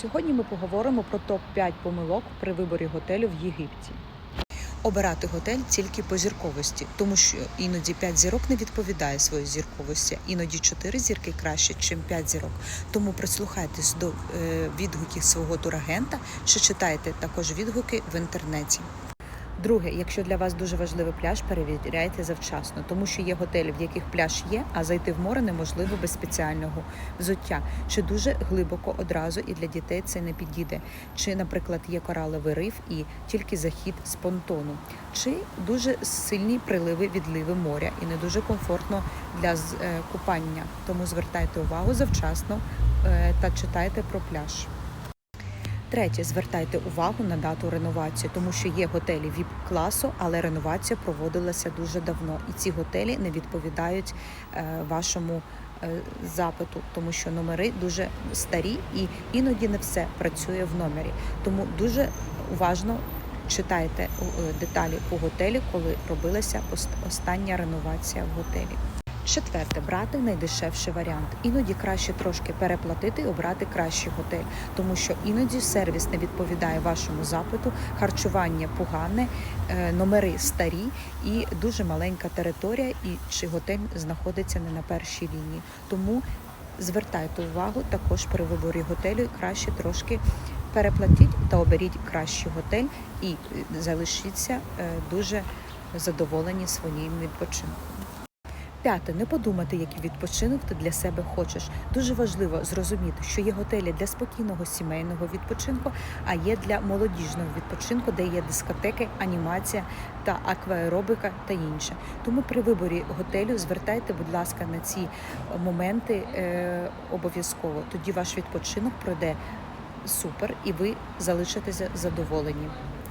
Сьогодні ми поговоримо про топ-5 помилок при виборі готелю в Єгипті. Обирати готель тільки по зірковості, тому що іноді 5 зірок не відповідає своїй зірковості, іноді 4 зірки краще, ніж 5 зірок. Тому прислухайтесь до е, відгуків свого турагента, що читайте також відгуки в інтернеті. Друге, якщо для вас дуже важливий пляж, перевіряйте завчасно, тому що є готелі, в яких пляж є, а зайти в море неможливо без спеціального взуття, чи дуже глибоко одразу і для дітей це не підійде. Чи, наприклад, є кораловий риф і тільки захід з понтону, чи дуже сильні приливи відливи моря і не дуже комфортно для е, купання. Тому звертайте увагу завчасно е, та читайте про пляж. Третє, звертайте увагу на дату реновації, тому що є готелі віп класу, але реновація проводилася дуже давно, і ці готелі не відповідають е, вашому е, запиту, тому що номери дуже старі і іноді не все працює в номері. Тому дуже уважно читайте е, деталі по готелі, коли робилася ост- остання реновація в готелі. Четверте, брати найдешевший варіант. Іноді краще трошки переплатити і обрати кращий готель, тому що іноді сервіс не відповідає вашому запиту, харчування погане, е, номери старі і дуже маленька територія, і чи готель знаходиться не на першій лінії. Тому звертайте увагу також при виборі готелю краще трошки переплатіть та оберіть кращий готель і е, залишіться е, дуже задоволені своїм відпочинком. П'яте, не подумати, який відпочинок ти для себе хочеш. Дуже важливо зрозуміти, що є готелі для спокійного сімейного відпочинку, а є для молодіжного відпочинку, де є дискотеки, анімація та акваеробика та інше. Тому при виборі готелю звертайте, будь ласка, на ці моменти е, обов'язково. Тоді ваш відпочинок пройде супер, і ви залишитеся задоволені.